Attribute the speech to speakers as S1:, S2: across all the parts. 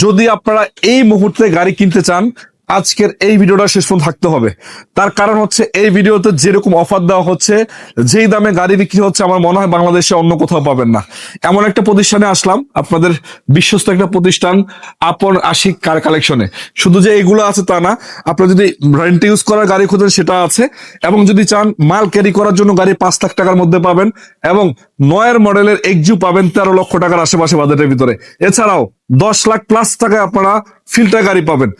S1: যদি আপনারা এই মুহূর্তে গাড়ি কিনতে চান, আজকের এই ভিডিওটা শেষ পর্যন্ত থাকতে হবে। তার কারণ হচ্ছে, এই ভিডিওতে যেরকম অফার দেওয়া হচ্ছে, যেই দামে গাড়ি বিক্রি হচ্ছে, আমার মনে হয় বাংলাদেশে অন্য কোথাও পাবেন না। এমন একটা প্রতিষ্ঠানে আসলাম, আপনাদের বিশ্বস্ত একটা প্রতিষ্ঠান, আপন আশিক কার কালেকশনে। শুধু যে এইগুলো আছে তা না, আপনারা যদি রেন্ট ইউজ করার গাড়ি খোঁজেন, সেটা আছে। এবং যদি চান মাল ক্যারি করার জন্য গাড়ি পাঁচ লাখ টাকার মধ্যে পাবেন, এবং নয়ের মডেলের এক্সিউ পাবেন তেরো লক্ষ টাকার আশেপাশে বাজেটের ভিতরে। এছাড়াও দশ লাখ প্লাস টাকায় আপনারা ফিল্টার গাড়ি পাবেন।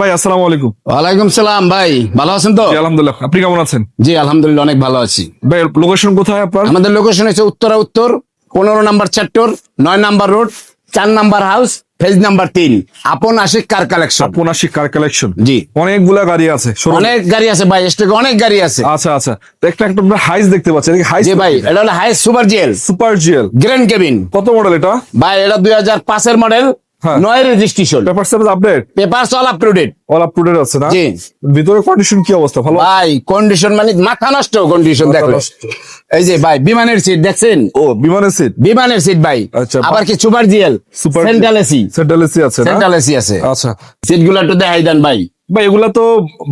S1: ভাই আসসালামু আলাইকুম।
S2: ওয়ালাইকুম সালাম ভাই ভালো আছেন তো?
S1: আলহামদুলিল্লাহ। আপনি কেমন আছেন?
S2: জি আলহামদুলিল্লাহ অনেক ভালো আছি।
S1: ভাই লোকেশন কোথায় আপনার?
S2: আমাদের লোকেশন হচ্ছে উত্তরা উত্তর পনেরো নাম্বার চ্যাপ্টর নয় নাম্বার রোড চার নাম্বার হাউস ফেজ নাম্বার তিন আপন আশিক কার কালেকশন
S1: আপন আশিক কার কালেকশন
S2: জি।
S1: অনেকগুলা গাড়ি আছে
S2: অনেক গাড়ি আছে ভাই স্টকে অনেক গাড়ি আছে।
S1: আচ্ছা আচ্ছা। একটা একটা আমরা হাইস দেখতে পাচ্ছি। হাইস
S2: জি ভাই এটা হলো hi super GL
S1: super GL
S2: grand cabin
S1: কত মডেল এটা?
S2: ভাই এটা দুই হাজার পাঁচের মডেল। নয় registration
S1: paper service update
S2: paper all up to date
S1: all up to date আছে না?
S2: জি।
S1: ভিতরে কন্ডিশন কি অবস্থা? ভালো
S2: ভাই কন্ডিশন মানে মাথা নষ্ট কন্ডিশন দেখো। এই যে ভাই বিমানের সিট দেখছেন?
S1: ও বিমানের সিট
S2: বিমানের সিট ভাই।
S1: আচ্ছা,
S2: আবার কি super GL
S1: super
S2: central AC
S1: central AC আছে
S2: সেন্ট্রাল এসি আছে।
S1: আচ্ছা।
S2: সিটগুলো একটু দেখাই দেন ভাই।
S1: ভাই এগুলা তো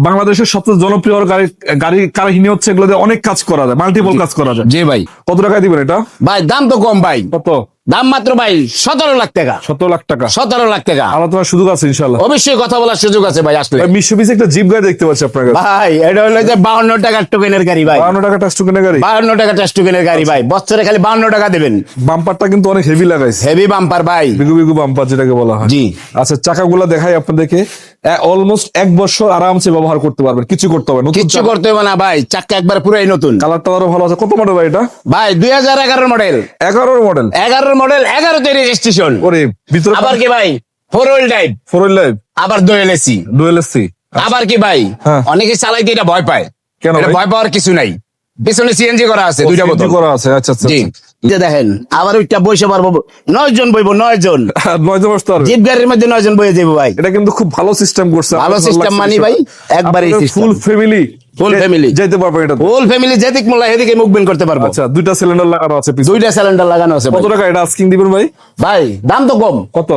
S1: বাংলাদেশের সবচেয়ে জনপ্রিয় গাড়ি গাড়ি কারহিনী হচ্ছে এগুলোতে অনেক কাজ করা যায় মাল্টিপল কাজ করা যায়।
S2: জি ভাই।
S1: কত টাকায় দিবেন এটা?
S2: ভাই দাম তো কম ভাই।
S1: কত?
S2: দাম মাত্র ভাই সতেরো লাখ টাকা।
S1: সতেরো লাখ টাকা।
S2: সতেরো লাখ টাকা।
S1: আলোচনার সুযোগ আছে ইনশাল্লাহ
S2: অবশ্যই কথা বলার সুযোগ আছে ভাই আসলে।
S1: মিশু একটা জিপ গাড়ি দেখতে পাচ্ছি আপনার
S2: ভাই এটা হলো যে বাউন্ন টাকার টোকেনের গাড়ি ভাই।
S1: বাহান্ন টাকা টাচ টুকেনের গাড়ি?
S2: বাউন্ন টাকা টোকেনের গাড়ি ভাই। বছরে খালি বাউন্ন টাকা দেবেন।
S1: বাম্পারটা কিন্তু অনেক হেভি লাগাইছে।
S2: হেভি বাম্পার ভাই।
S1: বিগু বিগু বাম্পার যেটাকে বলা হয়।
S2: জি।
S1: আচ্ছা চাকাগুলো দেখাই আপনাদেরকে। অলমোস্ট এক বছর আরামসে ব্যবহার করতে পারবেন। কিছু করতে হবে নতুন
S2: কিচ্ছু করতে হবে না ভাই। চাকা একবার পুরাই নতুন।
S1: কালারটা আরও ভালো আছে। কত মডেল ভাই এটা?
S2: ভাই দুই হাজার এগারোর মডেল
S1: এগারোর মডেল
S2: এগারোর মডেল এগারোতে রেজিস্ট্রেশন
S1: ওরে ভিতরে
S2: আবার কি ভাই? Four wheel drive
S1: four wheel drive
S2: আবার দোয়েল এসি
S1: ডুয়েল এসি
S2: আবার কি ভাই। অনেকে চালাইতে এটা ভয় পায়।
S1: কেন
S2: ভয় পাওয়ার কিছু নাই। পিছনে সিএনজি করা আছে দুইটা বোতল।
S1: করা আছে আচ্ছা আচ্ছা
S2: জি। যে দেখেন আবার ওইটা বসে পারব। নয় জন বইবো নয় জন।
S1: নয়তো বসতে
S2: জিপ গাড়ির মধ্যে নয় জন বইয়ে যাব ভাই।
S1: এটা কিন্তু খুব ভালো সিস্টেম করছে।
S2: ভালো system মানি ভাই, একবারেই system।
S1: Full family
S2: Full family।
S1: যেতে পারবেন এটা।
S2: হোল ফ্যামিলি যেদিক মোল্লা সেদিকে মুভমেন্ট করতে পারব।
S1: আচ্ছা দুইটা সিলিন্ডার লাগানো আছে
S2: দুইটা সিলিন্ডার লাগানো আছে
S1: কত টাকা এটা আস্কিং দিবেন ভাই?
S2: ভাই দাম তো কম।
S1: কত?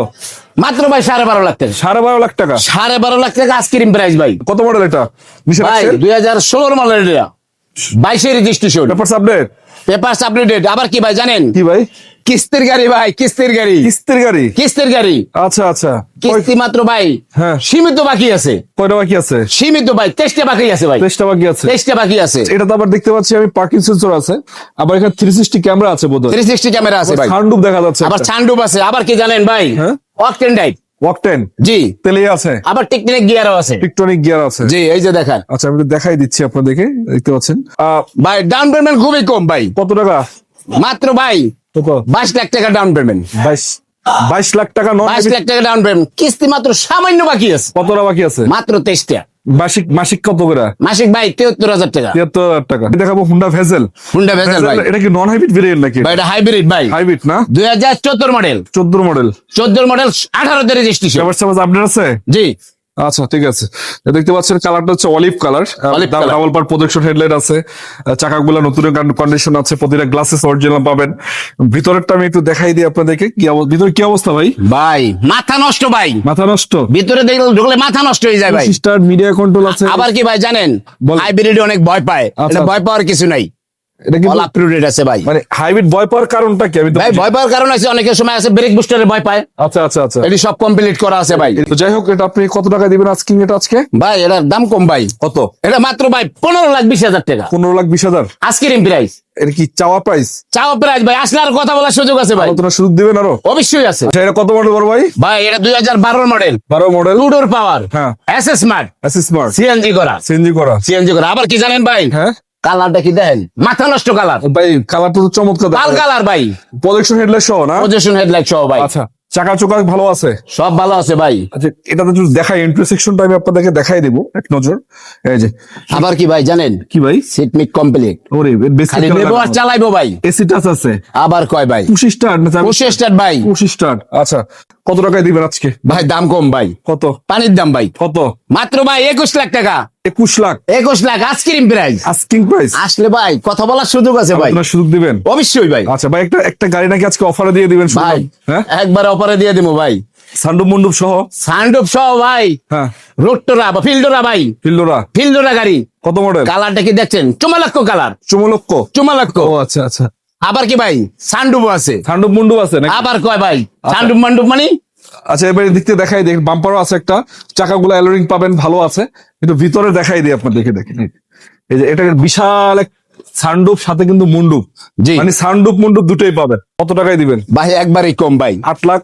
S2: মাত্র ভাই সাড়ে বারো লাখ টাকা।
S1: সাড়ে বারো লাখ টাকা?
S2: সাড়ে বারো লাখ টাকা আজকের প্রাইস ভাই।
S1: কত মডেল এটা?
S2: ভাই দুই হাজার ষোলোর মডেল এটা। বাইশে registration
S1: paper update
S2: paper updated আবার কি ভাই জানেন?
S1: কি ভাই?
S2: কিস্তির গাড়ি ভাই কিস্তির গাড়ি।
S1: কিস্তির গাড়ি?
S2: কিস্তির গাড়ি।
S1: আচ্ছা আচ্ছা।
S2: কিস্তি মাত্র ভাই
S1: হ্যাঁ।
S2: সীমিত বাকি আছে।
S1: কয়টা বাকি আছে?
S2: সীমিত ভাই তেইশটা বাকি আছে ভাই।
S1: তেইশটা বাকি আছে।
S2: তেইশটা বাকি আছে।
S1: এটা তো আবার দেখতে পাচ্ছি আমি পার্কিং সেন্সর আছে। আবার এখানে থ্রি সিক্সটি ক্যামেরা আছে বোধ
S2: থ্রি সিক্সটি ক্যামেরা আছে ভাই।
S1: সানরুফ দেখা যাচ্ছে
S2: আবার ছান্ডুপ আছে। আবার কি জানেন ভাই?
S1: হ্যাঁ?
S2: অকটেন ডাইভ
S1: ওয়াক
S2: জি।
S1: তেলে আছে?
S2: আবার টেকনিক গিয়ারও আছে।
S1: টিকটনিক গিয়ার আছে।
S2: জি এই যে দেখান।
S1: আচ্ছা আমি তো দেখাই দিচ্ছি আপনাদেরকে দেখতে পাচ্ছেন। আহ,
S2: ভাই ডাউন পেমেন্ট খুবই কম ভাই।
S1: কত টাকা?
S2: মাত্র ভাই বাইশ লাখ টাকা ডাউন পেমেন্ট
S1: বাইশ বাইশ লাখ টাকা নন
S2: বাইশ লাখ টাকা ডাউন পেমেন্ট কিস্তি মাত্র সামান্য বাকি আছে।
S1: কতটা বাকি আছে?
S2: মাত্র তেইশটা।
S1: মাসিক মাসিক কত করে?
S2: মাসিক ভাই তিয়াত্তর হাজার টাকা।
S1: তিয়াত্তর হাজার টাকা। দেখাবো হুন্ডা ভেজেল
S2: হুন্ডা ভেজেল ভাই।
S1: এটা কি নন হাইব্রিড ভেরিয়েন্ট নাকি?
S2: ভাই এটা হাইব্রিড ভাই।
S1: হাইব্রিড না?
S2: দুই হাজার চোদ্দ মডেল
S1: চোদ্দ মডেল
S2: চোদ্দ মডেল আঠারোতে রেজিস্ট্রেশন
S1: আপডেট আছে?
S2: জি।
S1: আচ্ছা ঠিক আছে। দেখতে পাচ্ছেন কালারটা হচ্ছে olive colour double par projection headlight আছে। চাকাগুলো নতুন কন্ডিশন আছে প্রতিটা গ্লাসেস অরিজিনাল পাবেন। ভিতরেরটা আমি একটু দেখাই দিই আপনাদেরকে। কি অবস্থা ভিতরে কি অবস্থা ভাই?
S2: ভাই মাথা নষ্ট ভাই।
S1: মাথা নষ্ট?
S2: ভিতরে দেখলে ঢুকলে মাথা নষ্ট হয়ে যায় ভাই।
S1: স্টার মিডিয়া কন্ট্রোল আছে।
S2: আবার কি ভাই জানেন। হাইব্রিড অনেক ভয় পায়।
S1: আচ্ছা।
S2: এটা ভয় পাওয়ার কিছু নাই।
S1: এটা কিন্তু
S2: অল আপটুডেট আছে ভাই।
S1: মানে হাইব্রিড ভয় পাওয়ার কারণটা কি? আমি
S2: ভাই ভয় পাওয়ার কারণ আছে অনেকের সময় আছে ব্রেক বুস্টারে ভয় পায়।
S1: আচ্ছা আচ্ছা আচ্ছা।
S2: এটি সব কমপ্লিট করা আছে ভাই।
S1: তো যাই হোক এটা আপনি কত টাকা দিবেন আজকিং এটা আজকে?
S2: ভাই এটার দাম কম ভাই।
S1: কত?
S2: এটা মাত্র ভাই পনেরো লাখ বিশ হাজার টাকা।
S1: পনেরো লাখ বিশ হাজার?
S2: আজকের প্রাইস
S1: এটা কি চাওয়া প্রাইস
S2: চাওয়া প্রাইস ভাই আসলে আর কথা বলার সুযোগ আছে ভাই।
S1: সুযোগ দিবেন আরও?
S2: অবশ্যই আছে।
S1: আচ্ছা এটা কত মডেল বড় ভাই?
S2: ভাই এটা দুই হাজার বারোর মডেল
S1: বারো মডেল
S2: টু ডোর পাওয়ার
S1: হ্যাঁ।
S2: S smart
S1: AC smart
S2: CNG করা।
S1: সিএনজি করা।
S2: সিএনজি করা। আবার কি জানেন ভাই?
S1: হ্যাঁ?
S2: কালারটা কি দেখেন? মাথা নষ্ট কালার
S1: ভাই কালারটা তো চমৎকার
S2: লাল কালার ভাই।
S1: প্রজেকশন হেডলাইট সহ না?
S2: পজিশন হেডলাইট সহ ভাই।
S1: আচ্ছা চাকা চোকা ভালো আছে?
S2: সব ভালো আছে ভাই।
S1: আচ্ছা এটাতে যদি দেখাই ইন্টারসেকশনটা আমি আপনাদেরকে দেখাই দেবো এক নজর। এই যে
S2: আবার কি ভাই জানেন?
S1: কি ভাই?
S2: সিট মিক কমপ্লিট
S1: ওরে
S2: খালি নেব আর চালাইবো ভাই।
S1: এসি টাচ আছে।
S2: আবার কয় ভাই?
S1: পুশি স্টার্ট না
S2: পঁচিশ স্টার্ট ভাই।
S1: পুশি স্টার্ট আচ্ছা কত টাকায় দিবেন আজকে?
S2: ভাই দাম কম ভাই।
S1: কত?
S2: পানির দাম ভাই।
S1: কত?
S2: মাত্র ভাই একুশ লাখ টাকা।
S1: একুশ লাখ।
S2: একুশ lakh ice cream price
S1: asking price
S2: আসলে ভাই কথা বলার সুযোগ আছে ভাই।
S1: আপনার সুযোগ দিবেন?
S2: অবশ্যই ভাই।
S1: আচ্ছা ভাই একটা একটা গাড়ি নাকি আজকে অফারে দিয়ে দিবেন
S2: ভাই
S1: হ্যাঁ?
S2: একবার অপরে দিয়ে দিব ভাই।
S1: সান্ডুপ মন্ডুপ সহ?
S2: সানডুপ সহ ভাই।
S1: হ্যাঁ।
S2: রোডটোরা বা ফিল্ডোরা ভাই।
S1: ফিল্ডোরা?
S2: ফিল্ডোরা গাড়ি।
S1: কত মডেল
S2: কালারটা কি দেখছেন? চুমালাক্ষ কালার।
S1: চুমলক্ষ
S2: চুমালাক্ষ
S1: ও আচ্ছা আচ্ছা।
S2: আবার কি ভাই? সানডুপ আছে।
S1: সান্ডুপ মন্ডুপ আছে
S2: আবার কয় ভাই? সানডুপ মান্ডুপ মানে?
S1: আচ্ছা এবারে দেখতে দেখাই দেখ বাম্পারও আছে একটা। চাকাগুলো অ্যালোরিং পাবেন ভালো আছে। কিন্তু ভিতরে দেখাই দিই আপনার দেখে দেখেন। এই যে এটা বিশাল এক সান্ডুপ সাথে কিন্তু মুন্ডুপ
S2: জি।
S1: মানে সান্ডুপ মুন্ডুপ দুটোই পাবেন। কত টাকায় দিবেন?
S2: ভাই একবারই কম ভাই।
S1: আট লাখ।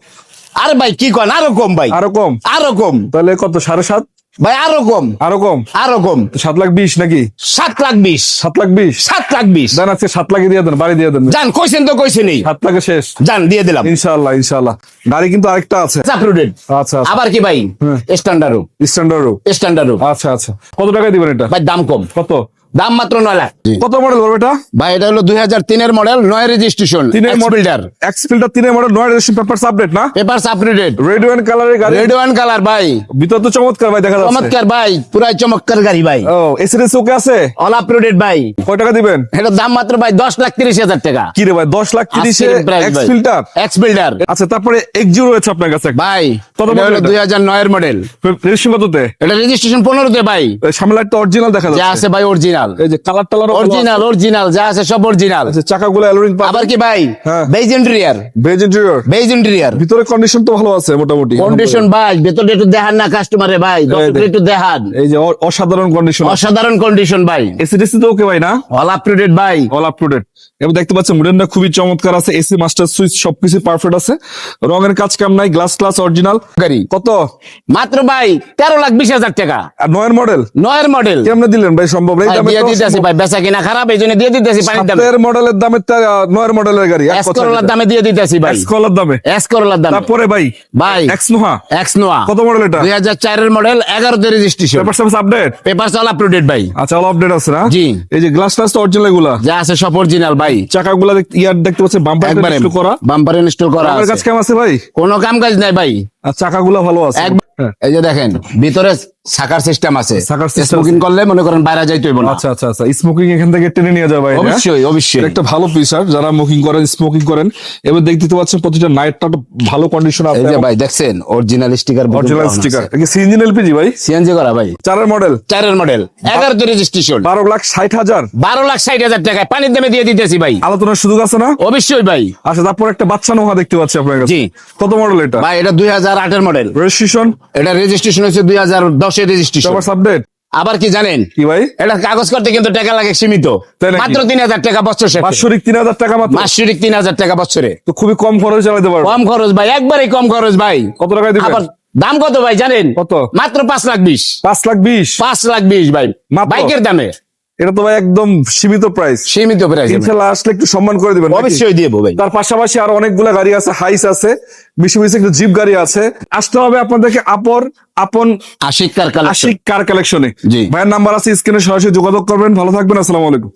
S2: আরে ভাই কি কন? আরও কম ভাই।
S1: আরও কম।
S2: আরও কম।
S1: তাহলে কত? সাড়ে সাত?
S2: ভাই আরও কম।
S1: আরও কম?
S2: আরও কম।
S1: সাত লাখ বিশ নাকি?
S2: সাত লাখ বিশ।
S1: সাত লাখ বিশ?
S2: সাত লাখ বিশ।
S1: দেন আজকে সাত লাখে দিয়ে দেন বাড়ি দিয়ে দেন।
S2: যান কইছেন তো কইছেনই।
S1: সাত লাখে শেষ।
S2: জান দিয়ে দিলাম।
S1: ইনশাআল্লাহ ইনশাআল্লাহ। গাড়ি কিন্তু আরেকটা আছে।
S2: আপলোডেড
S1: আচ্ছা আচ্ছা।
S2: আবার কি ভাই। স্ট্যান্ডার্ড
S1: স্ট্যান্ডার্ড
S2: স্ট্যান্ডার্ড
S1: আচ্ছা আচ্ছা। কত টাকা দিবেন এটা?
S2: ভাই দাম কম।
S1: কত?
S2: দাম মাত্র নয় লাখ।
S1: কত মডেল বলব এটা?
S2: ভাই এটা হলো দুই হাজার তিনের মডেল নয় রেজিস্ট্রেশন
S1: তিনের মডেল
S2: বিল্ডার
S1: এক্স ফিল্টার তিনের মডেল নয় রেজিস্ট্রেশন পেপারস আপডেট না?
S2: পেপার
S1: রেড ওয়ান কালারের গাড়ি।
S2: রেড ওয়ান কালার ভাই।
S1: ভিতর তো চমৎকার ভাই দেখা যাচ্ছে।
S2: চমৎকার ভাই। পুরাই চমৎকার গাড়ি ভাই।
S1: ও ওকে আছে?
S2: অল ভাই।
S1: কয় টাকা দিবেন?
S2: এটার দাম মাত্র ভাই দশ লাখ তিরিশ হাজার টাকা।
S1: কি রে ভাই দশ লাখ তিরিশে এক্স ফিল্টার
S2: এক্স বিল্ডার
S1: আচ্ছা তারপরে এক্সিও রয়েছে আপনার কাছে।
S2: ভাই
S1: কত
S2: দুই হাজার নয়ের মডেল
S1: রেজিস্ট্রেশন কততে?
S2: এটা রেজিস্ট্রেশন পনেরোতে ভাই।
S1: সামনে একটা অরিজিনাল দেখা
S2: যা
S1: যাচ্ছে।
S2: আছে ভাই অরিজিনাল
S1: এই যে কালার টালার
S2: অরিজিনাল অরিজিনাল যা আছে সব অরিজিনাল
S1: চাকাগুলো অ্যালোরিং
S2: আবার কি ভাই। Beige interior
S1: beige interior
S2: beige interior
S1: ভিতরে কন্ডিশন তো ভালো আছে মোটামুটি
S2: কন্ডিশন ভাই ভেতরে একটু দেখান না কাস্টমারে ভাই দর্শকদের একটু দেখান।
S1: এই যে অসাধারণ কন্ডিশন
S2: অসাধারণ কন্ডিশন ভাই।
S1: তো ওকে ভাই না?
S2: অল আপ টু ডেট ভাই।
S1: অল আপ টু ডেট এবং দেখতে পাচ্ছেন মডেলটা খুবই চমৎকার আছে এসি মাস্টার সুইচ সবকিছু পারফেক্ট আছে। রঙের কাজ কাম নাই গ্লাস ক্লাস অরিজিনাল
S2: গাড়ি।
S1: কত?
S2: মাত্র ভাই তেরো লাখ বিশ হাজার টাকা।
S1: আর নয়ের মডেল
S2: নয়ের মডেল
S1: কেমনে দিলেন ভাই সম্ভব?
S2: দিয়ে দিতেছি ভাই বেচা কিনা খারাপ এই দিয়ে দিতেছি পানির দামে।
S1: সাতের মডেলের দামে নয়ের মডেলের গাড়ি
S2: এস
S1: কথা
S2: দামে দিয়ে দিতেছি ভাই।
S1: এক্স কলার দামে?
S2: এস করোলার দামে।
S1: তারপরে ভাই
S2: ভাই
S1: এক্স নোহা
S2: এক্স নোয়া
S1: কত মডেল এটা?
S2: Registration
S1: paper service update
S2: paper all up to date ভাই।
S1: আচ্ছা অল আপডেট আছে না?
S2: জি।
S1: এই যে গ্লাস গ্লাস তো অরিজিনালগুলা
S2: যা আছে সব অরিজিনাল ভাই।
S1: চাকাগুলা দেখতে ইয়ার দেখতে পাচ্ছেন বাম্পার করা?
S2: বাম্পার ইনস্টল করা আছে।
S1: কাজ কেমন আছে ভাই?
S2: কোনো কাম কাজ নাই ভাই।
S1: চাকাগুলা ভালো আছে। হ্যাঁ।
S2: এই যে দেখেন ভিতরে সাকার সিস্টেম আছে। স্মোকিং করলে মনে করেন বাইরে যাইতে হইব না।
S1: আচ্ছা আচ্ছা আচ্ছা। স্মোকিং এখান থেকে টেনে নিয়ে যাবে
S2: অবশ্যই অবশ্যই।
S1: একটা ভালো ফিচার যারা মুকিং করেন স্মোকিং করেন। এবার দেখতে তো পাচ্ছেন প্রতিটা নাইটটা ভালো কন্ডিশন
S2: এই যে ভাই দেখছেন অরিজিনাল স্টিকার
S1: অরিজিনাল স্টিকার সিএনজিন এলপিজি ভাই?
S2: সিএনজি করা ভাই।
S1: চারের মডেল
S2: চারের মডেল এগারোতে রেজিস্ট্রেশন
S1: বারো লাখ ষাট হাজার।
S2: বারো লাখ ষাট হাজার টাকায় পানির দামে দিয়ে দিতেছি ভাই।
S1: আলোচনার সুযোগ আছে না?
S2: অবশ্যই ভাই।
S1: আচ্ছা তারপর একটা বাচ্চা নোহা দেখতে পাচ্ছি আপনার কাছে।
S2: জি।
S1: কত মডেল এটা?
S2: ভাই এটা দুই হাজার আটের মডেল
S1: রেজিস্ট্রেশন
S2: এটা রেজিস্ট্রেশন হচ্ছে দুই হাজার দশের রেজিস্ট্রেশন
S1: আপডেট
S2: আবার কি জানেন?
S1: কি ভাই?
S2: এটা কাগজ করতে কিন্তু টাকা লাগে সীমিত। মাত্র তিন হাজার টাকা বছর
S1: বাৎসরিক তিন হাজার টাকা মাত্র?
S2: মাসিক তিন হাজার টাকা বছরে।
S1: তো খুবই কম খরচ চালাতে পারব।
S2: কম খরচ ভাই একবারে কম খরচ ভাই।
S1: কত টাকায় দিবেন?
S2: দাম কত ভাই জানেন?
S1: কত?
S2: মাত্র পাঁচ লাখ বিশ।
S1: পাঁচ লাখ বিশ।
S2: পাঁচ লাখ বিশ ভাই? বাইকের দামে।
S1: এটা তো ভাই একদম সীমিত প্রাইস
S2: সীমিত প্রাইস
S1: ইনশাআল্লাহ আসলে একটু সম্মান করে দিবেন
S2: অবশ্যই দিয়ে ভাই।
S1: তার পাশাপাশি আর অনেকগুলা গাড়ি আছে হাইস আছে বিশেষ বেশি একটু জিপ গাড়ি আছে। আসতে হবে আপনাদেরকে আপর আপন
S2: Ashiq car collection
S1: Ashiq car কালেকশনে
S2: জি।
S1: ভাইয়ের নাম্বার আছে স্ক্রিনে সরাসরি যোগাযোগ করবেন। ভালো থাকবেন আসসালামু আলাইকুম।